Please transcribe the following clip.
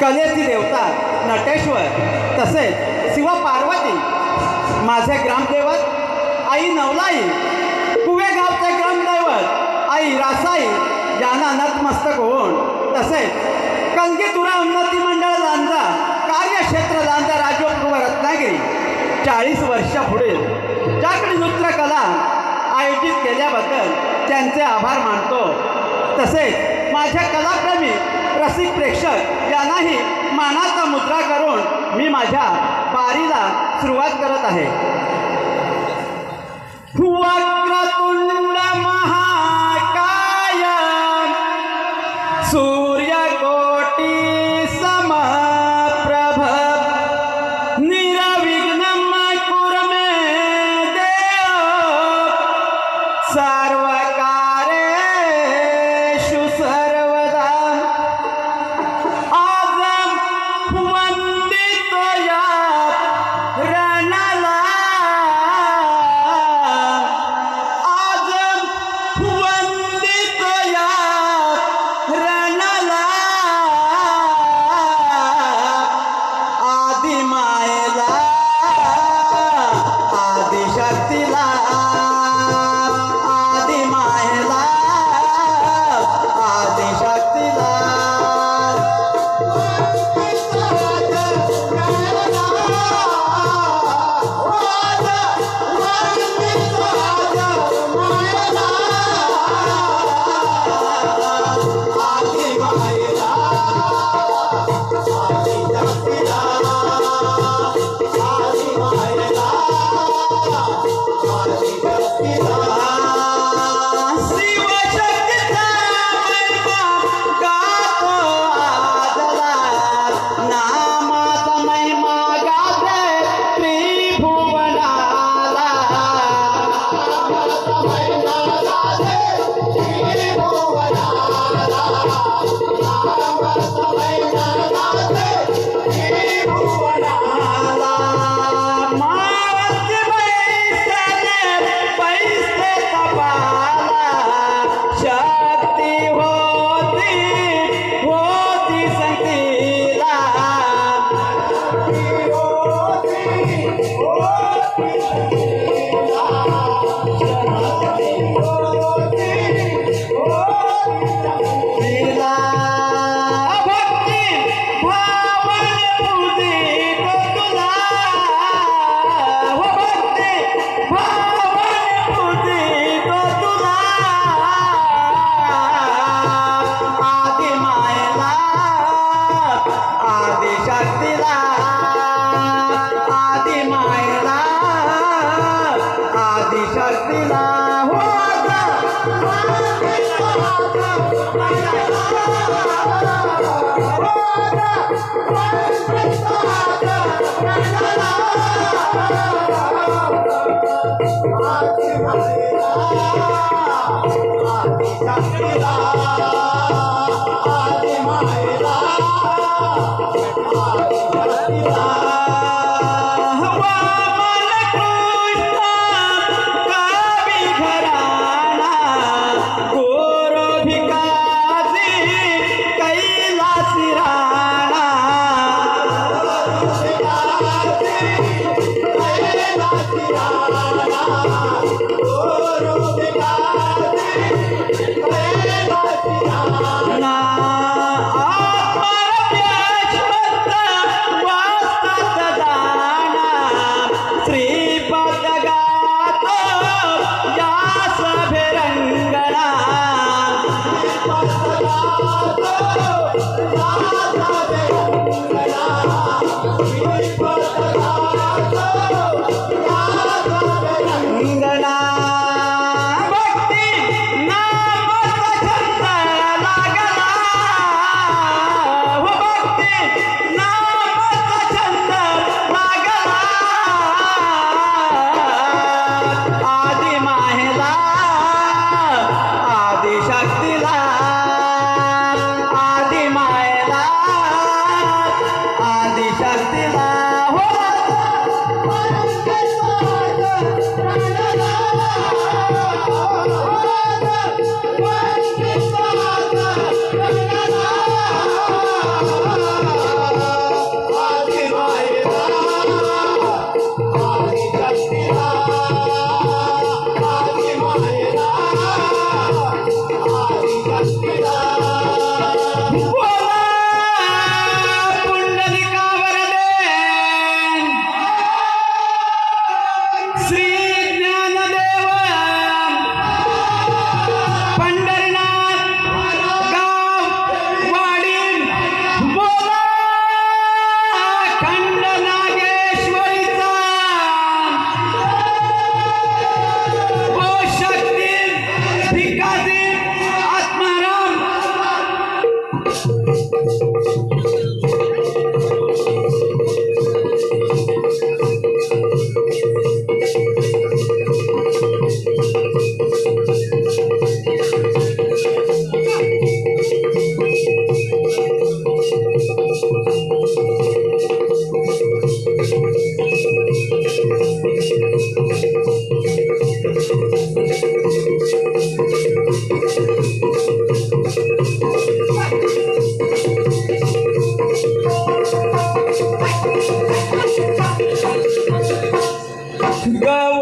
कलेची देवता नटेश्वर तसेच शिव पार्वती माझे ग्रामदैवत आई नवलाई कुवेगावचे ग्रामदैवत आई रासाई यांना नतमस्तक होऊन तसेच कलगीतुरा उन्नती मंडळ लांजा कार्यक्षेत्र लांजा राजपूर्व रत्नागिरी चाळीस वर्षापुढील जाकडी नृत्यकला आयोजित केल्याबद्दल त्यांचे आभार मानतो. तसेच माझ्या कलाप्रेमी रसिक प्रेक्षक यांनाही मानाचा मुद्रा करून मी माझ्या पारीला सुरुवात करत आहे. Wow.